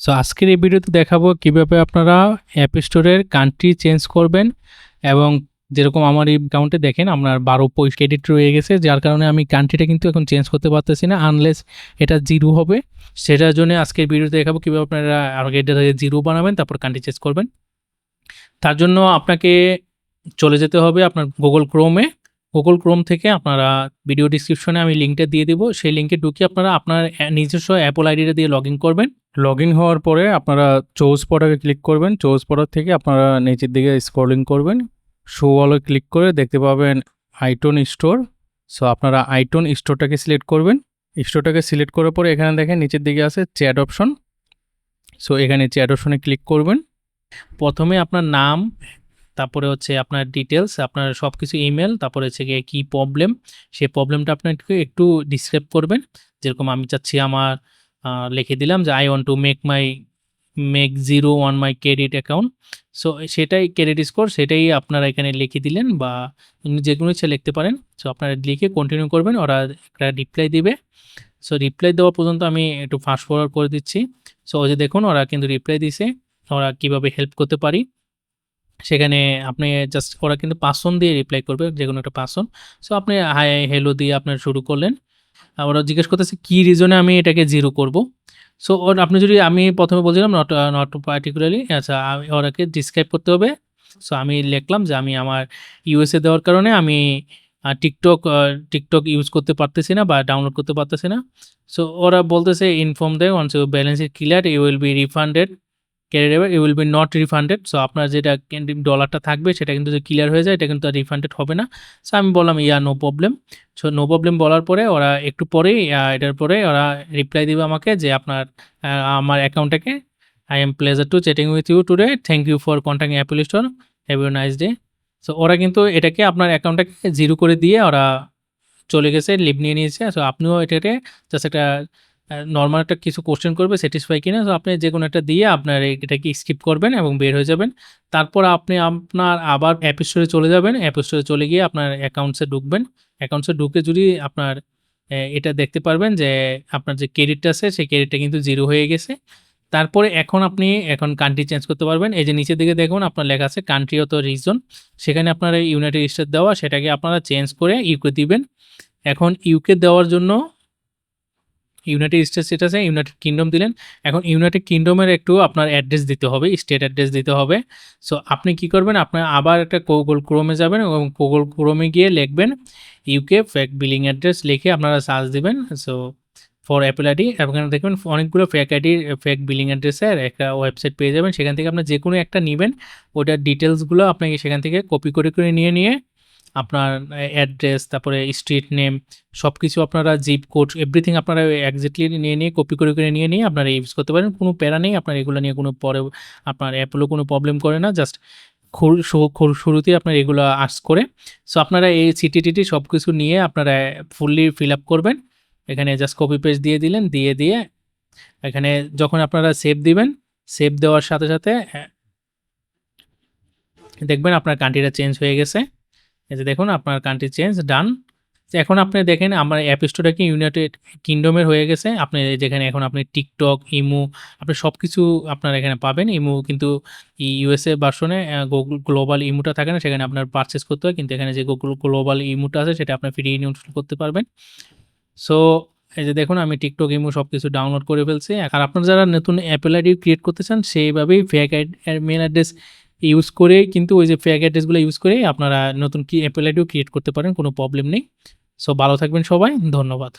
So আজকের এই ভিডিওতে দেখাবো কীভাবে আপনারা অ্যাপ স্টোরের কান্ট্রি চেঞ্জ করবেন এবং যেরকম আমার এই অ্যাকাউন্টে দেখেন, আপনার বারো পয়স ক্রেডিট রয়ে গেছে, যার কারণে আমি কান্ট্রিটা কিন্তু এখন চেঞ্জ করতে পারতেছি না আনলেস এটা জিরো হবে। সেটার জন্য আজকের ভিডিওতে দেখাবো কীভাবে আপনারা আগে এটা জিরো বানাবেন, তারপর কান্ট্রি চেঞ্জ করবেন। তার জন্য আপনাকে চলে যেতে হবে আপনার গুগল ক্রোমে গুগল ক্রোম থেকে আপনারা ভিডিও ডিসক্রিপশনে আমি লিঙ্কটা দিয়ে দেবো। সেই লিঙ্কে ঢুকে আপনারা আপনার নিজস্ব অ্যাপল আইডিটা দিয়ে লগ করবেন। লগ ইন হওয়ার পরে আপনারা চৌজ পটাকে ক্লিক করবেন। চৌজ পটার থেকে আপনারা নিচের দিকে স্ক্রলিং করবেন। শো ওয়ালে ক্লিক করে দেখতে পাবেন আইটন স্টোর সো আপনারা আইটন স্টোরটাকে সিলেক্ট করবেন। স্টোরটাকে সিলেক্ট করার পরে এখানে দেখেন নিচের দিকে আছে চ্যাট অপশন সো এখানে চ্যাট অপশনে ক্লিক করবেন। প্রথমে আপনার নাম, তারপরে হচ্ছে আপনার ডিটেলস আপনার সব কিছু ইমেল তারপরে হচ্ছে গিয়ে কী প্রবলেম সেই প্রবলেমটা আপনাকে একটু ডিসক্রাইব করবেন। যেরকম আমি চাচ্ছি আমার লিখে দিলাম যে I want to make my make zero one my credit account so সেটাই ক্রেডিট স্কোর সেটাই আপনারা এখানে লিখে দিলেন বা যে কোনো ইচ্ছা লিখতে পারেন। সো আপনারা লিখে কন্টিনিউ করবেন, ওরা একটা রিপ্লাই দিবে। সো রিপ্লাই দেওয়া পর্যন্ত আমি একটু ফাস্ট ফরওয়ার্ড করে দিচ্ছি। সো ওই যে দেখুন, ওরা কিন্তু রিপ্লাই দিছে, ওরা কীভাবে হেল্প করতে পারি। সেখানে আপনি জাস্ট ওরা কিন্তু পাসন দিয়ে রিপ্লাই করবে যে কোনো একটা পাসন সো আপনি হাই হ্যালো দিয়ে আপনার শুরু করলেন। ওরা জিজ্ঞেস করতেছে, কী রিজনে আমি এটাকে জিরো করব? সো ওর, আপনি যদি, আমি প্রথমে বলছিলাম নট নট পার্টিকুলারলি আচ্ছা আমি, ওরাকে ডিসক্রাইব করতে হবে। সো আমি লিখলাম যে, আমি আমার ইউএসএ দেওয়ার কারণে আমি টিকটক টিকটক ইউজ করতে পারতেছি না বা ডাউনলোড করতে পারতেছি না। সো ওরা বলতেছে ইনফর্ম দেয় once you balance is clear you will be refunded carry ever you will be not refunded so আপনার যেটা ডলারটা থাকবে, সেটা কিন্তু যদি ক্লিয়ার হয়ে যায়, এটা কিন্তু আর রিফান্ডেড হবে না। সো আমি বললাম yeah no problem so no problem বলার পরে ওরা একটু পরেই এটার পরে ওরা রিপ্লাই দিবে আমাকে যে আপনার আমার অ্যাকাউন্টটাকে I am pleasure to chatting with you today thank you for contact Apple store have you nice day so ওরা কিন্তু এটাকে আপনার অ্যাকাউন্টটাকে জিরো করে দিয়ে ওরা চলে গেছে লিভ নিয়ে নিয়েছে। সো আপনিও এটাকে জাস্ট একটা নর্মাল একটা কিছু কোশ্চেন করবে স্যাটিসফাই কিনা, তো আপনি যে কোনো একটা দিয়ে আপনার এটাকে স্কিপ করবেন এবং বের হয়ে যাবেন। তারপর আপনি আপনার আবার অ্যাপ স্টোরে চলে যাবেন। অ্যাপ স্টোরে চলে গিয়ে আপনার অ্যাকাউন্টসে ঢুকবেন। অ্যাকাউন্টসে ঢুকে যদি আপনার এটা দেখতে পারবেন যে আপনার যে ক্রেডিটটা আছে, সেই ক্রেডিটটা কিন্তু জিরো হয়ে গেছে। তারপরে এখন আপনি, এখন কান্ট্রি চেঞ্জ করতে পারবেন। এই যে নিচের দিকে দেখুন, আপনার লেখা আছে কান্ট্রি অত রিজন সেখানে আপনার ইউনাইটেড স্টেট দেওয়া, সেটাকে আপনারা চেঞ্জ করে ইউকে দিবেন। এখন ইউকে দেওয়ার জন্য ইউনাইটেড স্টেটস যেটা আছে ইউনাইটেড কিংডম দিলেন। এখন ইউনাইটেড কিংডমের একটু আপনার অ্যাড্রেস দিতে হবে স্টেট অ্যাড্রেস দিতে হবে। সো আপনি কি করবেন? আপনার আবার একটা গুগল ক্রোমে যাবেন এবং গুগল ক্রোমে গিয়ে লিখবেন ইউকে ফেক বিলিং অ্যাড্রেস লিখে আপনারা সার্চ দিবেন। সো ফর অ্যাপেল আইডি এখানে দেখবেন অনেকগুলো ফেক আইডির ফেক বিলিং অ্যাড্রেসের একটা ওয়েবসাইট পেয়ে যাবেন। সেখান থেকে আপনার যে কোনো একটা নেবেন, ওটার ডিটেলসগুলো আপনাকে সেখান থেকে কপি করে করে নিয়ে নিয়ে আপনার অ্যাড্রেস তারপরে স্ট্রিট নেম সব কিছু আপনারা জিপ কোড এভরিথিং আপনারা একজাক্টলি নিয়ে নিয়ে কপি করে করে নিয়ে নিয়ে আপনারা ইউজ করতে পারেন। কোনো প্যারা নেই আপনার এগুলো নিয়ে কোনো পরে আপনার অ্যাপেলও কোনো প্রবলেম করে না। জাস্ট শুরুতেই আপনার এগুলো আর্টস করে। সো আপনারা এই সিটি টিটি সব কিছু নিয়ে আপনারা ফুললি ফিল আপ করবেন। এখানে জাস্ট কপি পেস্ট দিয়ে দিলেন দিয়ে দিয়ে এখানে যখন আপনারা সেভ দিবেন সেভ দেওয়ার সাথে সাথে আহ, দেখবেন আপনার কান্ট্রিটা চেঞ্জ হয়ে গেছে। এই যে দেখুন, আপনার কান্ট্রি চেঞ্জ ডান এখন আপনি দেখেন, আমার অ্যাপ স্টোরটা কি ইউনাইটেড কিংডমের হয়ে গেছে। আপনি যেখানে এখন আপনি টিকটক ইমো আপনি সব কিছু আপনার এখানে পাবেন। ইমো কিন্তু ইউএসএ ভার্সনে গুগল গ্লোবাল ইমোটা থাকে না, সেখানে আপনার পারচেস করতে হয়। কিন্তু এখানে যে গুগল গ্লোবাল ইমোটা আছে, সেটা আপনার ফ্রি ইনস্টল করতে পারবেন। সো এই যে দেখুন, আমি টিকটক ইমো সব কিছু ডাউনলোড করে ফেলছি। আর আপনারা যারা নতুন অ্যাপেল আইডি ক্রিয়েট করতে চান, সেইভাবেই ফেক মেল অ্যাড্রেস ইউজ করে কিন্তু ওই যে ফেক অ্যাড্রেসগুলো ইউজ করে আপনারা নতুন কি অ্যাপেল আইডিও ক্রিয়েট করতে পারেন, কোনো প্রবলেম নেই। সো ভালো থাকবেন সবাই, ধন্যবাদ।